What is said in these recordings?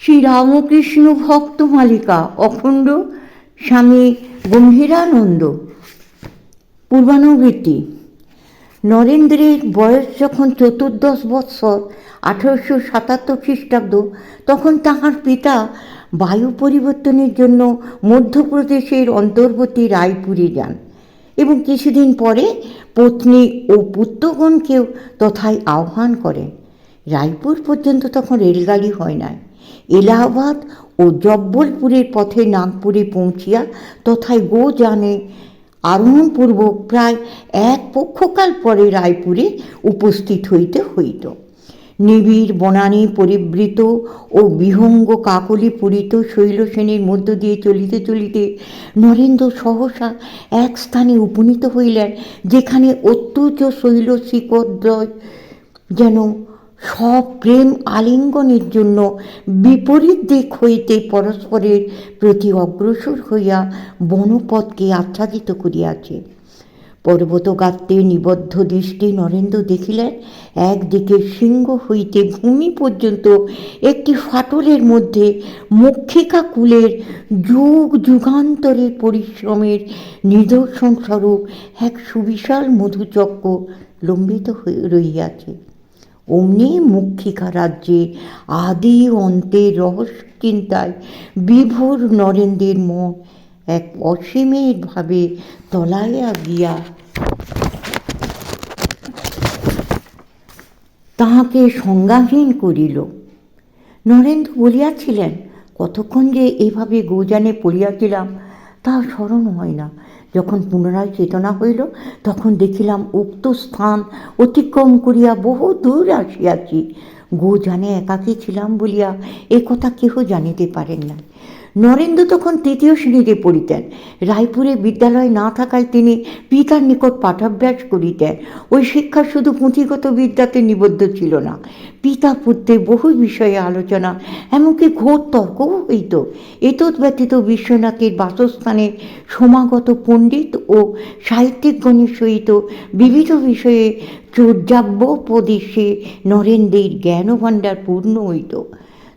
শ্রী রামকৃষ্ণ ভক্ত মালিকা অখণ্ড স্বামী গম্ভীরানন্দ। পূর্বানুবৃত্তি নরেন্দ্রের বয়স যখন চতুর্দশ বৎসর আঠারোশো সাতাত্তর খ্রিস্টাব্দ, তখন তাহার পিতা বায়ু পরিবর্তনের জন্য মধ্যপ্রদেশের অন্তর্বর্তী রায়পুরে যান এবং কিছুদিন পরে পত্নী ও পুত্রগণকেও তথায় আহ্বান করেন। রায়পুর পর্যন্ত তখন রেলগাড়ি হয় নাই। এলাহাবাদ ও জব্বলপুরের পথে নাগপুরে পৌঁছিয়া তথায় গো জানে আরোহণপূর্বক প্রায় এক পক্ষকাল পরে রায়পুরে উপস্থিত হইতে হইত। নিবিড় বনানী পরিবৃত ও বিহঙ্গ কাকলি পূরিত শৈলসেনের মধ্য দিয়ে চলিতে চলিতে নরেন্দ্র সহসা এক স্থানে উপনীত হইলেন, যেখানে অত্যুচ শৈল শিখরদ্বয় যেন সব প্রেম আলিঙ্গনের জন্য বিপরীত দিক হইতে পরস্পরের প্রতি অগ্রসর হইয়া বনপথকে আচ্ছাদিত করিয়াছে। পর্বতগাত্রে নিবদ্ধ দৃষ্টি নরেন্দ্র দেখিলেন, একদিকে সিংহ হইতে ভূমি পর্যন্ত একটি ফাটলের মধ্যে মক্ষিকা কুলের যুগ যুগান্তরের পরিশ্রমের নিদর্শন স্বরূপ এক সুবিশাল মধুচক্র লম্বিত হয়ে রহিয়াছে। অমনি মুক্ষিকা রাজ্যে আদি অন্তে রহস্য চিন্তায় বিভোর নরেন্দ্রের মন এক অসীমের ভাবে তলাইয়া গিয়া। তাহাকে সংজ্ঞাহীন করিল। নরেন্দ্র বলিয়াছিলেন, কতক্ষণ যে এভাবে গোজানে পড়িয়াছিলাম তা স্মরণ হয় না। যখন পুনরায় চেতনা হইল, তখন দেখিলাম উক্ত স্থান অতিক্রম করিয়া বহু দূর আসিয়াছি। গো জানে একাকী ছিলাম বলিয়া এ কথা কেহ জানিতে পারেন না নরেন্দ্র তখন তৃতীয় শ্রেণীতে পড়িতেন। রায়পুরে বিদ্যালয় না থাকায় তিনি পিতার নিকট পাঠাভ্যাস করিতেন। ওই শিক্ষা শুধু পুঁথিগত বিদ্যাতে নিবদ্ধ ছিল না। পিতা পুত্রের বহু বিষয়ে আলোচনা, এমনকি ঘোর তর্কও হইত। এতৎ ব্যতীত বিশ্বনাথের বাসস্থানে সমাগত পণ্ডিত ও সাহিত্যিকগণের সহিত বিবিধ বিষয়ে চর্যাব্যপদেশে নরেন্দ্রের জ্ঞানভাণ্ডার পূর্ণ হইত।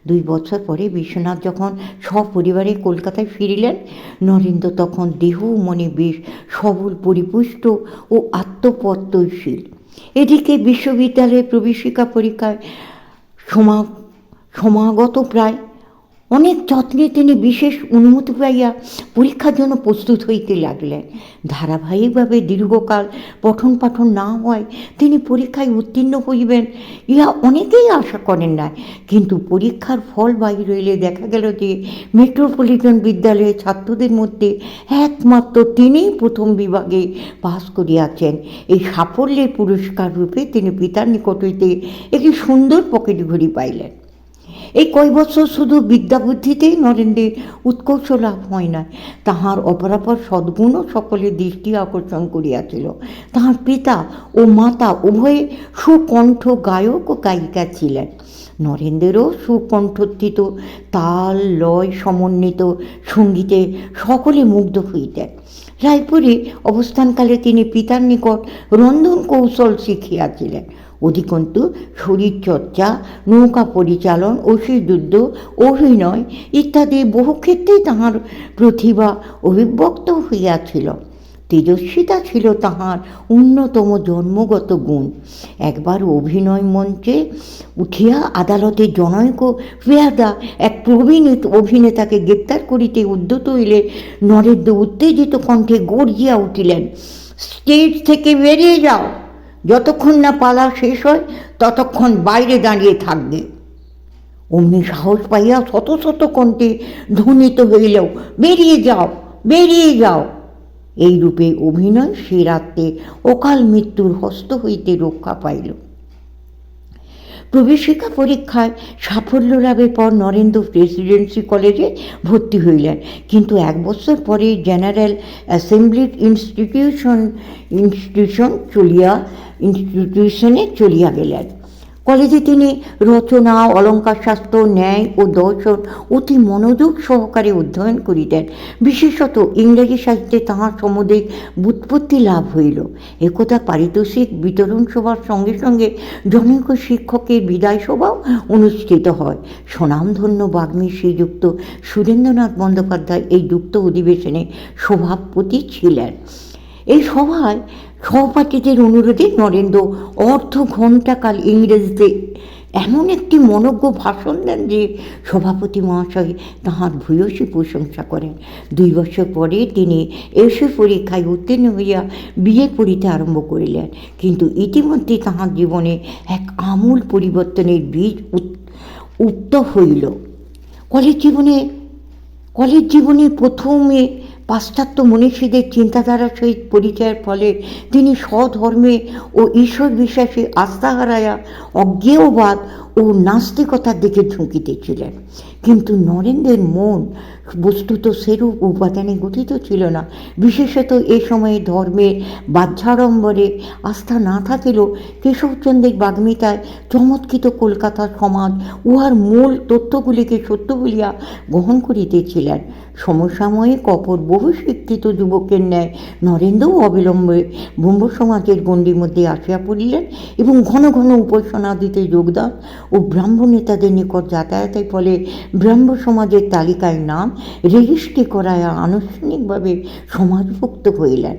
দুই বছর পরে বিশ্বনাথ যখন সপরিবারে কলকাতায় ফিরিলেন, নরেন্দ্র তখন দেহ, মনে বেশ সবল, পরিপুষ্ট ও আত্মপত্তশীল এদিকে বিশ্ববিদ্যালয়ে প্রবেশিকা পরীক্ষায় সমা, সমাগত প্রায় অনেক যত্নে তিনি বিশেষ অনুমতি পাইয়া পরীক্ষার জন্য প্রস্তুত হইতে লাগলেন। ধারাবাহিকভাবে দীর্ঘকাল পঠন পাঠন না হয় তিনি পরীক্ষায় উত্তীর্ণ হইবেন, ইহা অনেকেই আশা করেন না কিন্তু পরীক্ষার ফল বাহির হইলে দেখা গেল যে মেট্রোপলিটন বিদ্যালয়ের ছাত্রদের মধ্যে একমাত্র তিনিই প্রথম বিভাগে পাস করিয়াছেন। এই সাফল্যের পুরস্কার রূপে তিনি পিতার নিকট হইতে একটি সুন্দর পকেট ঘড়ি পাইলেন। এই কয় বছর শুধু বিদ্যাবুদ্ধিতেই নরেন্দ্রের উৎকর্ষ লাভ হয় না তাহার অপরাপর সদ্গুণও সকলের দৃষ্টি আকর্ষণ করিয়াছিল। তাহার পিতা ও মাতা উভয়ে সুকণ্ঠ গায়ক ও গায়িকা ছিলেন। নরেন্দ্রেরও সুকণ্ঠস্থিত তাল, লয় সমন্বিত সঙ্গীতে সকলে মুগ্ধ হইতেন। রায়পুরে অবস্থানকালে তিনি পিতার নিকট রন্ধন কৌশল শিখিয়াছিলেন। অধিকন্তু শরীরচর্চা নৌকা পরিচালন অসিযুদ্ধ অভিনয় ইত্যাদি বহু ক্ষেত্রেই তাহার প্রতিভা অভিব্যক্ত হইয়াছিল। তেজস্বিতা ছিল তাহার অন্যতম জন্মগত গুণ। একবার অভিনয় মঞ্চে উঠিয়া আদালতে জনৈক পেয়াদা এক প্রবীণ অভিনেতাকে গ্রেপ্তার করিতে উদ্যত হইলে নরেন্দ্র উত্তেজিত কণ্ঠে গর্জিয়া উঠিলেন, স্টেজ থেকে বেরিয়ে যাও! যতক্ষণ না পালা শেষ হয়, ততক্ষণ বাইরে দাঁড়িয়ে থাকবে। অমনি সাহস পাইয়া শত শত কণ্ঠে ধ্বনিত হইলেও, বেরিয়ে যাও বেরিয়ে যাও। এই রূপে অভিনয় সে রাত্রে অকাল মৃত্যুর হস্ত হইতে রক্ষা পাইল। প্রবেশিকা পরীক্ষায় সাফল্য লাভের পর নরেন্দ্র প্রেসিডেন্সি কলেজে ভর্তি হইলেন। কিন্তু এক বছর পরে জেনারেল অ্যাসেম্বলি ইনস্টিটিউশন ইনস্টিটিউশন চলিয়া ইনস্টিটিউশনে চলিয়া গেলেন। কলেজে তিনি রচনা অলঙ্কার শাস্ত্র ন্যায় ও দর্শন অতি মনোযোগ সহকারে অধ্যয়ন করিতেন। বিশেষত ইংরেজি সাহিত্যে তাহার সমধিক বুৎপত্তি লাভ হইল। একথা পারিতোষিক বিতরণ সভার সঙ্গে সঙ্গে জনৈক শিক্ষকের বিদায় সভাও অনুষ্ঠিত হয়। স্বনামধন্য বাগ্মী শ্রীযুক্ত সুরেন্দ্রনাথ বন্দ্যোপাধ্যায় এই যুক্ত অধিবেশনে সভাপতি ছিলেন। এই সভায় সহপাঠীদের অনুরোধে নরেন্দ্র অর্ধ ঘণ্টাকাল ইংরেজিতে এমন একটি মনজ্ঞ ভাষণ দেন যে সভাপতি মহাশয় তাহার ভূয়সী প্রশংসা করেন। দুই বছর পরে তিনি এসে পরীক্ষায় উত্তীর্ণ হইয়া বিয়ে পড়িতে আরম্ভ করিলেন। কিন্তু ইতিমধ্যে তাহার জীবনে এক আমূল পরিবর্তনের বীজ উত- উক্ত হইল। কলেজ জীবনে কলেজ জীবনে প্রথমে পাশ্চাত্য মনীষীদের চিন্তাধারার সহিত পরিচয়ের ফলে তিনি স্বধর্মে ও ঈশ্বর বিশ্বাসে আস্থা হারাইয়া অজ্ঞেয়বাদ ও নাস্তিকতার দিকে ঝুঁকিতেছিলেন কিন্তু নরেন্দ্রের মন বস্তুত সেরূপ উপাদানে গঠিত ছিল না। বিশেষত এ সময়ে ধর্মের বাহ্যাড়ম্বরে আস্থা না থাকিলেও কেশবচন্দ্রের বাগ্মিতায় চমৎকৃত কলকাতার সমাজ উহার মূল তথ্যগুলিকে সত্য বলিয়া গ্রহণ করিতেছিলেন। সমসাময়িক অপর বহু শিক্ষিত যুবকের ন্যায় নরেন্দ্রও অবিলম্বে ব্রহ্ম সমাজের গণ্ডির মধ্যে আসিয়া পড়িলেন এবং ঘন ঘন উপাসনাদিতে যোগদান ও ব্রাহ্মণ নেতাদের নিকট যাতায়াতের ফলে ব্রাহ্ম সমাজের তালিকায় নাম রেজিস্ট্রি করায় আনুষ্ঠানিকভাবে সমাজভুক্ত হইলেন।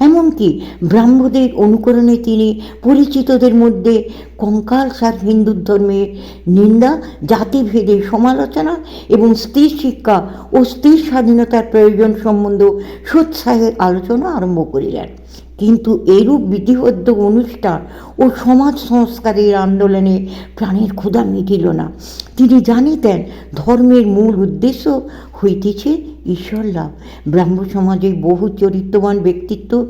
এমনকি ব্রাহ্মদের অনুকরণে তিনি পরিচিতদের মধ্যে কঙ্কাল সার হিন্দু ধর্মের নিন্দা জাতিভেদের সমালোচনা এবং স্ত্রী শিক্ষা ও স্ত্রী স্বাধীনতার প্রয়োজন সম্বন্ধ সোৎসাহের আলোচনা আরম্ভ করিলেন। কিন্তু এরূপ বিধিবদ্ধ অনুষ্ঠান ও সমাজ সংস্কারের আন্দোলনে প্রাণের ক্ষুধা মিটিল না। তিনি জানিতেন, ধর্মের মূল উদ্দেশ্য হইতেছে ঈশ্বর লাভ। ব্রাহ্ম সমাজের বহু চরিত্রবান ব্যক্তিত্ব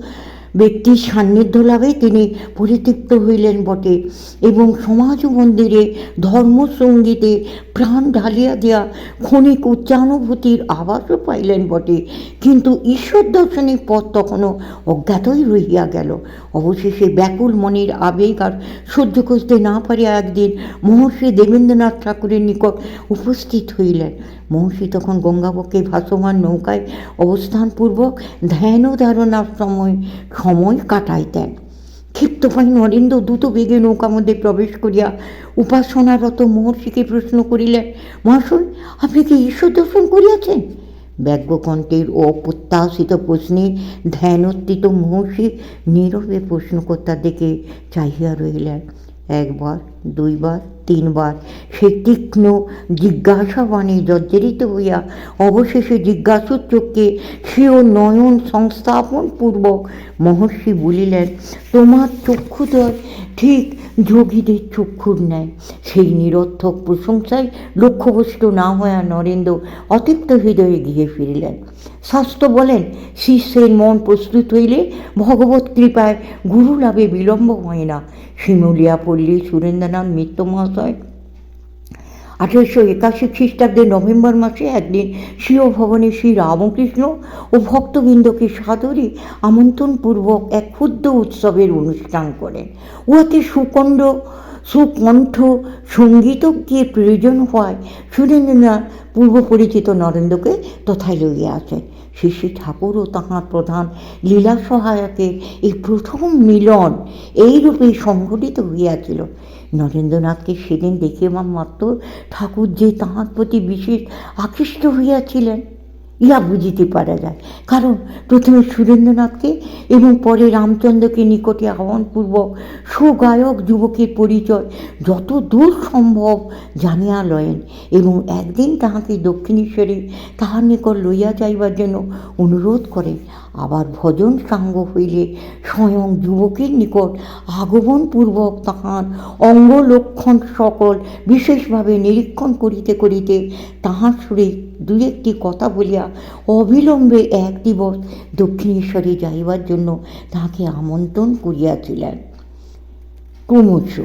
ব্যক্তির সান্নিধ্য লাভে তিনি পরিতৃপ্ত হইলেন বটে এবং সমাজ মন্দিরে ধর্মসঙ্গীতে প্রাণ ঢালিয়া দেয়া ক্ষণিক উচ্চানুভূতির আভাসও পাইলেন বটে। কিন্তু ঈশ্বর দর্শনের পথ তখনও অজ্ঞাতই রহিয়া গেল। অবশেষে ব্যাকুল মনের আবেগ আর সহ্য করতে না পারিয়া একদিন মহর্ষি দেবেন্দ্রনাথ ঠাকুরের নিকট উপস্থিত হইলেন। মহর্ষি তখন গঙ্গাবক্ষে ভাসমান নৌকায় অবস্থানপূর্বক ধ্যান ধারণার সময় সময় কাটাইতেন। ক্ষিপ্ত পাই নরেন্দ্র দ্রুত বেগে নৌকা মধ্যে প্রবেশ করিয়া উপাসনারত মহর্ষিকে প্রশ্ন করিলেন, মহাশয়, আপনি কি ঈশ্বর দর্শন করিয়াছেন? ব্যজ্ঞকণ্ঠের অপ্রত্যাশিত প্রশ্নে ধ্যানোত্থিত মহর্ষি নীরবে প্রশ্নকর্তার দিকে চাহিয়া রইলেন একবার দুইবার, তিনবার। সে তীক্ষ্ণ জিজ্ঞাসাবাণী জর্জরিত হইয়া অবশেষে জিজ্ঞাসুর চোখকে সেও নয়ন সংস্থাপন পূর্বক মহর্ষি বলিলেন, তোমার চক্ষুদয় ঠিক যোগীদের চক্ষুর ন্যায়। সেই নিরর্থক প্রশংসায় লক্ষ্যবস্তু না হওয়া নরেন্দ্র অতিপ্ত হৃদয়ে গিয়ে ফিরিলেন। শাস্ত্র বলেন, শিষ্যের মন প্রস্তুত হইলে ভগবত কৃপায় গুরু লাভে বিলম্ব হয় না। শিমুলিয়া পল্লী সুরেন্দ্রনাথ মিত্র মহাশয়। আঠেরোশো একাশি খ্রিস্টাব্দে নভেম্বর মাসে একদিন স্বীয় ভবনে শ্রী রামকৃষ্ণ ও ভক্তবৃন্দকে সাদরে আমন্ত্রণপূর্বক এক ক্ষুদ্র উৎসবের অনুষ্ঠান করেন। উহাতে সুকণ্ড সুকণ্ঠ সঙ্গীতজ্ঞের প্রয়োজন হওয়ায় সুরেন্দ্রনাথ পূর্ব পরিচিত নরেন্দ্রকে তথায় লইয়া শ্রী শ্রী ঠাকুর ও তাহার প্রধান লীলা সহায়কের এই প্রথম মিলন এইরূপে সংঘটিত হইয়াছিল। নরেন্দ্রনাথকে সেদিন দেখিয়া মাত্র ঠাকুর যে তাহার প্রতি বিশেষ আকৃষ্ট হইয়াছিলেন। ইহা বুঝিতে পারা যায়। কারণ প্রথমে সুরেন্দ্রনাথকে এবং পরে রামচন্দ্রকে নিকটে আহ্বানপূর্বক সুগায়ক যুবকের পরিচয় যত দূর সম্ভব জানিয়া লয়েন এবং একদিন তাহাকে দক্ষিণেশ্বরে তাহার নিকট লইয়া যাইবার জন্য অনুরোধ করেন। আবার ভজন সাঙ্গ হইলে স্বয়ং যুবকের নিকট আগমনপূর্বক তাহার অঙ্গ লক্ষণ সকল বিশেষভাবে নিরীক্ষণ করিতে করিতে তাহার সুরে দু একটি কথা বলিয়া অবিলম্বে এক দিবস দক্ষিণেশ্বরে যাইবার জন্য তাহাকে আমন্ত্রণ করিয়াছিলেন। ক্রমশ